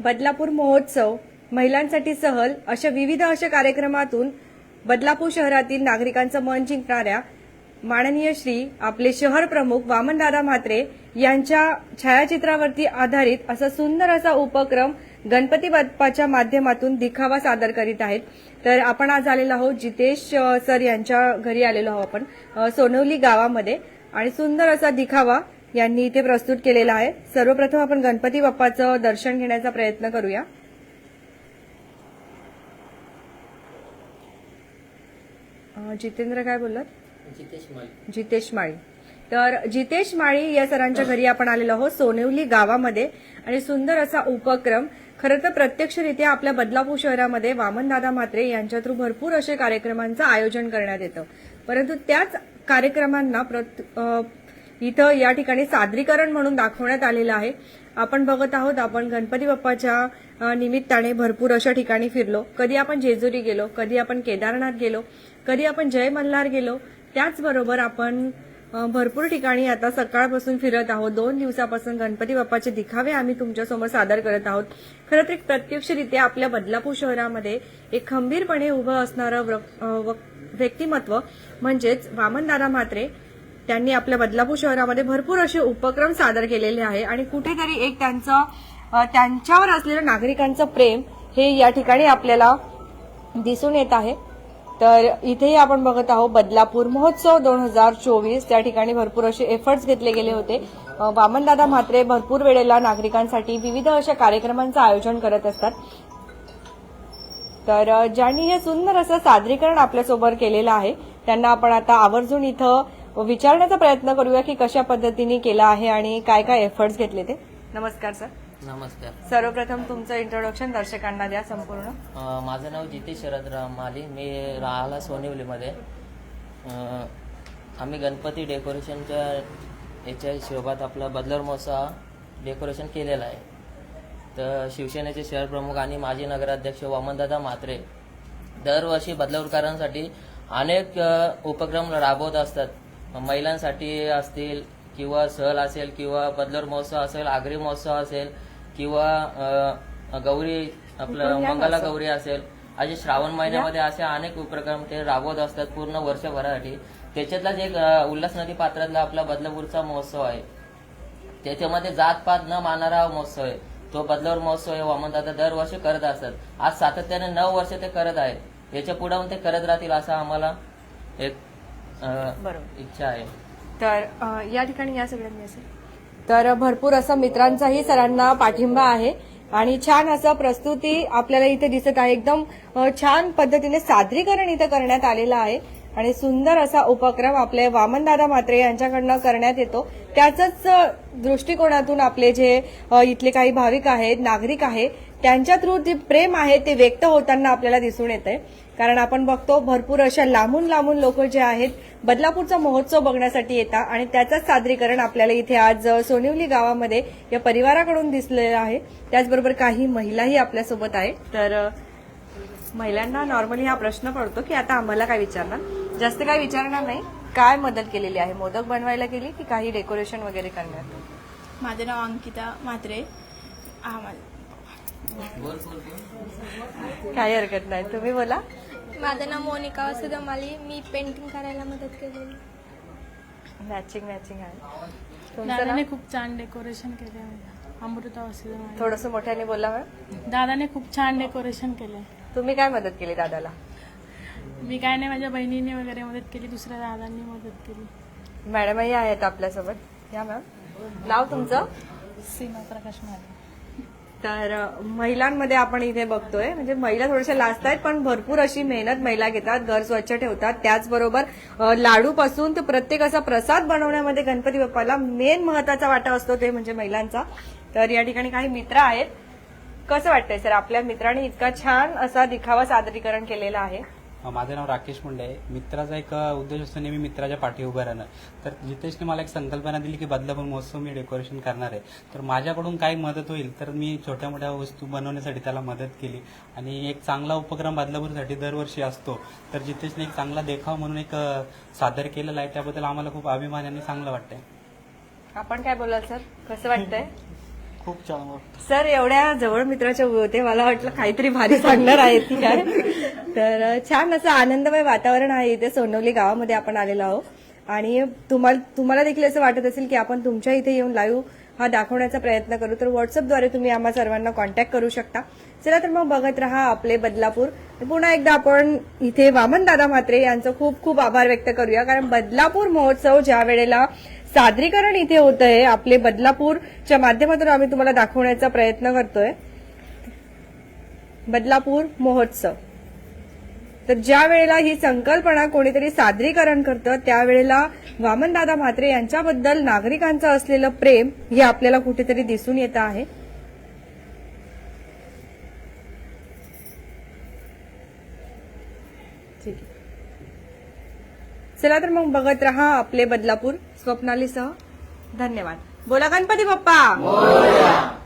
बदलापूर महोत्सव महिलांसाठी सहल अशा विविध अशा कार्यक्रमातून बदलापूर शहरातील नागरिकांचं मन जिंकणाऱ्या माननीय श्री आपले शहर प्रमुख वामनदादा म्हात्रे यांच्या छायाचित्रावरती आधारित असा सुंदर असा उपक्रम गणपती बाप्पाच्या माध्यमातून दिखावा सादर करीत आहेत. तर आपण आज आलेलो आहोत जितेश सर यांच्या घरी आलेलो आहोत आपण. सोनवली गावामध्ये. आणि सुंदर असा दिखावा यांनी इथे प्रस्तुत केलेला आहे. सर्वप्रथम आपण गणपती बाप्पाचं दर्शन घेण्याचा प्रयत्न करूया. जितेंद्र काय बोललात? जितेश माळी. तर जितेश माळी या सरांच्या घरी आपण आलेलो आहोत सोनेवली गावामध्ये. आणि सुंदर असा उपक्रम खरं तर प्रत्यक्षरित्या आपल्या बदलापूर शहरामध्ये वामनदादा म्हात्रे यांच्या थ्रू भरपूर असे कार्यक्रमांचं आयोजन करण्यात येतं. परंतु त्याच कार्यक्रमांना इथं या ठिकाणी सादरीकरण म्हणून दाखवण्यात आलेलं आहे. आपण बघत आहोत आपण गणपती बाप्पाच्या निमित्ताने भरपूर अशा ठिकाणी फिरलो. कधी आपण जेजुरी गेलो कधी आपण केदारनाथ गेलो कधी आपण जय मल्हार गेलो त्याचबरोबर आपण भरपूर ठिकाणी आता सकाळपासून फिरत आहोत. दोन दिवसापासून गणपती बाप्पाचे दिखावे आम्ही तुमच्यासमोर सादर करत आहोत. खरं तर प्रत्यक्षरित्या आपल्या बदलापूर शहरामध्ये एक खंबीरपणे उभं असणारं व्यक्तिमत्व म्हणजेच वामनदादा म्हात्रे त्यांनी आपल्या बदलापूर शहरामध्ये भरपूर असे उपक्रम सादर केलेले आहे आणि कुठेतरी एक त्यांचं त्यांच्यावर असलेलं नागरिकांचं प्रेम हे या ठिकाणी आपल्याला दिसून येत आहे. तर इथेही आपण बघत आहोत बदलापूर महोत्सव दोन हजार चोवीस त्या ठिकाणी भरपूर असे एफर्ट्स घेतले गेले होते. वामनदादा म्हात्रे भरपूर वेळेला नागरिकांसाठी विविध अशा कार्यक्रमांचं आयोजन करत असतात. तर ज्यांनी हे सुंदर असं सादरीकरण आपल्यासोबत केलेलं आहे त्यांना आपण आता आवर्जून इथं विचारण्याचा प्रयत्न करूया की कशा पद्धतीने केलं आहे आणि काय काय एफर्ट्स घेतले ते. नमस्कार सर नमस्कार. सर्वप्रथम तुमचं इंट्रोडक्शन दर्शकांना द्या संपूर्ण. अं, माझं नाव जितेश शरदराव माली. मी राहायला सोनिवलीमध्ये. अं, आम्ही गणपती डेकोरेशनच्या याच्या हिशोबात आपला बदलर महोत्सव डेकोरेशन केलेला आहे. तर शिवसेनेचे शहर प्रमुख आणि माजी नगराध्यक्ष वामनदादा म्हात्रे दरवर्षी बदलापूरकरांसाठी अनेक अ, उपक्रम राबवत असतात. महिलांसाठी असतील किंवा सहल असेल किंवा बदलर महोत्सव असेल आगरी महोत्सव असेल किंवा गौरी आपलं मंगला गौरी असेल असे श्रावण महिन्यामध्ये असे अनेक उपक्रम ते राबवत असतात पूर्ण वर्षभरासाठी. त्याच्यातलाच एक अ, उल्हास नदी पात्रातला आपला बदलापूरचा महोत्सव आहे. त्याच्यामध्ये जातपात न मानणारा हा महोत्सव आहे. तो बदलावर महोत्सव आहे वामनदादा दरवर्षी करत असतात. आज सातत्याने नऊ वर्ष ते करत आहेत. याच्यापुढे ते करत राहतील असं आम्हाला एक बरोबर. इच्छा आहे. तर अ, या ठिकाणी या सगळ्यांनी असेल तर भरपूर असा मित्रांचाही सरांना पाठिंबा आहे. आणि छान असं प्रस्तुती आपल्याला इथे दिसत आहे. एकदम अ, छान पद्धतीने सादरीकरण इथं करण्यात आलेलं आहे. आणि सुंदर असा उपक्रम आपले वामनदादा म्हात्रे यांच्याकडनं करण्यात येतो. त्याच दृष्टिकोनातून आपले जे अ, इथले काही भाविक आहेत नागरिक आहेत त्यांच्या थ्रू जे प्रेम आहे ते व्यक्त होताना आपल्याला दिसून येत आहे कारण आपण बघतो भरपूर अशा लांबून लांबून लोक जे आहेत बदलापूरचा महोत्सव बघण्यासाठी येतात आणि त्याचंच सादरीकरण आपल्याला इथे आज सोनिवली गावामध्ये या परिवाराकडून दिसलेलं आहे. त्याचबरोबर काही महिलाही आपल्यासोबत आहे तर महिलांना नॉर्मली हा प्रश्न पडतो की आता आम्हाला काय विचारणार? जास्त काय विचारणार नाही. काय मदत केलेली आहे? मोदक बनवायला गेली की काही डेकोरेशन वगैरे करण्यात? माझं नाव अंकिता म्हात्रे. काही हरकत नाही. तुम्ही बोला. माझं नाव मोनिका वसुदमाली मी पेंटिंग करायला मदत केलेली मॅचिंग मॅचिंग आहे. तुमचं दादाने नाव? खूप छान डेकोरेशन केले अमृता वसुदेव थोडस मोठ्याने बोला मॅम. दादाने खूप छान डेकोरेशन केले तुम्ही काय मदत केली दादाला? मी काय नाही माझ्या बहिणीने वगैरे मदत केली दुसऱ्या दादांनी मदत केली. मॅडमही आहेत आपल्यासोबत. या मॅम. नाव तुमचं? सीमा प्रकाश माले तर महिलांमध्ये आपण इथे बघतोय म्हणजे महिला थोड्याशा लाजत आहेत पण भरपूर अशी मेहनत महिला घेतात घर स्वच्छ ठेवतात. त्याचबरोबर लाडूपासून ते प्रत्येक असा प्रसाद बनवण्यामध्ये गणपती बाप्पाला मेन महत्त्वाचा वाटा असतो ते म्हणजे महिलांचा. तर या ठिकाणी काही मित्र आहेत. कसं वाटतंय सर? आपल्या मित्रांनी इतका छान असा दिखावा सादरीकरण केलेला आहे. माझं नाव राकेश मुंडे आहे. मित्राचा एक उद्देश असतो नेहमी मित्राच्या पाठी उभं राहणं. तर जितेशने मला एक संकल्पना दिली की बदलापूर महोत्सव मी डेकोरेशन करणार आहे. तर माझ्याकडून काही मदत होईल तर मी छोट्या मोठ्या वस्तू बनवण्यासाठी त्याला मदत केली. आणि एक चांगला उपक्रम बदलापूरसाठी दरवर्षी असतो. तर जितेशने एक चांगला देखाव म्हणून एक सादर केलेला आहे. त्याबद्दल आम्हाला खूप अभिमान आणि चांगलं वाटतंय. आपण काय बोलाल सर? कसं वाटतंय? खूप छान सर एवढ्या जवळ मित्राच्या उभे होते. मला वाटलं काहीतरी भारी सांगणार आहेत की काय? तर छान असं आनंदमय वातावरण आहे इथे सोनवली गावामध्ये आपण आलेलो आहोत. आणि तुम्हाला तुम्हाला देखील असं वाटत असेल की आपण तुमच्या इथे येऊन लाईव्ह हा दाखवण्याचा प्रयत्न करू तर व्हॉट्सअपद्वारे तुम्ही आम्हा सर्वांना कॉन्टॅक्ट करू शकता. चला तर मग बघत राहा आपले बदलापूर. पुन्हा एकदा आपण इथे वामन दादा म्हात्रे यांचं खूप खूप आभार व्यक्त करूया कारण बदलापूर महोत्सव ज्या वेळेला सादरीकरण इथे होत आहे आपले बदलापूरच्या माध्यमातून आम्ही तुम्हाला दाखवण्याचा प्रयत्न करतोय. बदलापूर महोत्सव. तर ज्या वेळेला ही संकल्पना कोणीतरी सादरीकरण करतं त्यावेळेला वामनदादा म्हात्रे यांच्याबद्दल नागरिकांचं असलेलं प्रेम हे आपल्याला कुठेतरी दिसून येतं आहे. आहे. चला तर मग बघत राहा आपले बदलापूर स्वप्नालीसह. धन्यवाद. बोला गणपती बाप्पा.